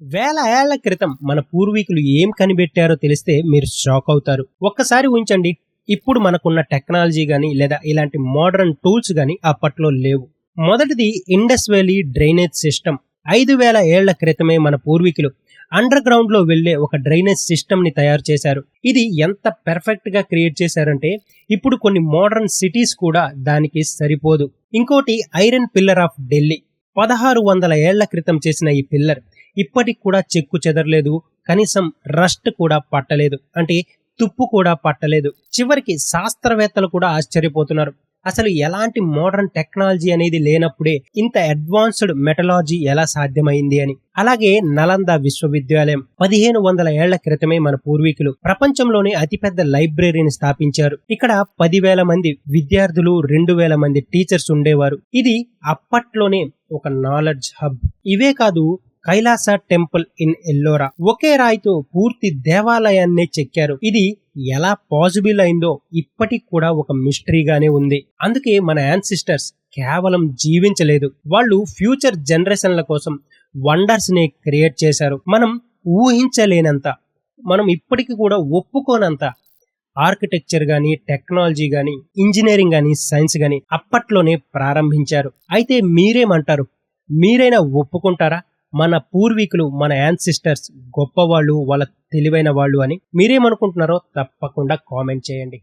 వేల ఏళ్ళ క్రితం మన పూర్వీకులు ఏం కనిపెట్టారో తెలిస్తే మీరు షాక్ అవుతారు. ఒక్కసారి ఉంచండి ఇప్పుడు మనకున్న టెక్నాలజీ కానీ లేదా ఇలాంటి మోడర్న్ టూల్స్ కానీ అప్పట్లో లేవు. మొదటిది ఇండస్ వ్యాలీ డ్రైనేజ్ సిస్టమ్. ఐదు వేల ఏళ్ళ క్రితమే మన పూర్వీకులు అండర్ గ్రౌండ్లో వెళ్ళే ఒక డ్రైనేజ్ సిస్టమ్ని తయారు చేశారు. ఇది ఎంత పెర్ఫెక్ట్గా క్రియేట్ చేశారంటే ఇప్పుడు కొన్ని మోడర్న్ సిటీస్ కూడా దానికి సరిపోదు. ఇంకోటి ఐరన్ పిల్లర్ ఆఫ్ ఢిల్లీ. పదహారు వందల ఏళ్ళ క్రితం చేసిన ఈ పిల్లర్ ఇప్పటికి కూడా చెక్కు చెదరలేదు కనీసం రస్ట్ కూడా పట్టలేదు అంటే తుప్పు కూడా పట్టలేదు. చివరికి శాస్త్రవేత్తలు కూడా ఆశ్చర్యపోతున్నారు. అసలు ఎలాంటి మోడర్న్ టెక్నాలజీ అనేది లేనప్పుడే ఇంత అడ్వాన్స్డ్ మెటలాజీ ఎలా సాధ్యమైంది అని. అలాగే నలంద విశ్వవిద్యాలయం పదిహేను వందల ఏళ్ళ క్రితమే మన పూర్వీకులు ప్రపంచంలోనే అతిపెద్ద లైబ్రరీని స్థాపించారు. ఇక్కడ పదివేల మంది విద్యార్థులు రెండు వేల మంది టీచర్స్ ఉండేవారు. ఇది అప్పట్లోనే ఒక నాలెడ్జ్ హబ్ ఇవే కాదు కైలాస టెంపుల్ ఇన్ ఎల్లోరా. ఒకే రాయితో పూర్తి దేవాలయాన్నే చెక్కారు. ఇది ఎలా పాసిబుల్ అయిందో ఇప్పటికి కూడా ఒక మిస్టరీగానే ఉంది. అందుకే మన యాన్సిస్టర్స్ కేవలం జీవించలేదు. వాళ్ళు ఫ్యూచర్ జనరేషన్ల కోసం వండర్స్ని క్రియేట్ చేశారు. మనం ఊహించలేనంత మనం ఇప్పటికి కూడా ఒప్పుకోనంత ఆర్కిటెక్చర్ గాని టెక్నాలజీ గాని ఇంజనీరింగ్ గాని సైన్స్ గాని అప్పట్లోనే ప్రారంభించారు. అయితే మీరేమంటారు? మీరైనా ఒప్పుకుంటారా? మన పూర్వీకులు మన యాన్సిస్టర్స్ గొప్పవాళ్ళు వాళ్ళ తెలివైన వాళ్ళు అని మీరేమనుకుంటున్నారో తప్పకుండా కామెంట్ చేయండి.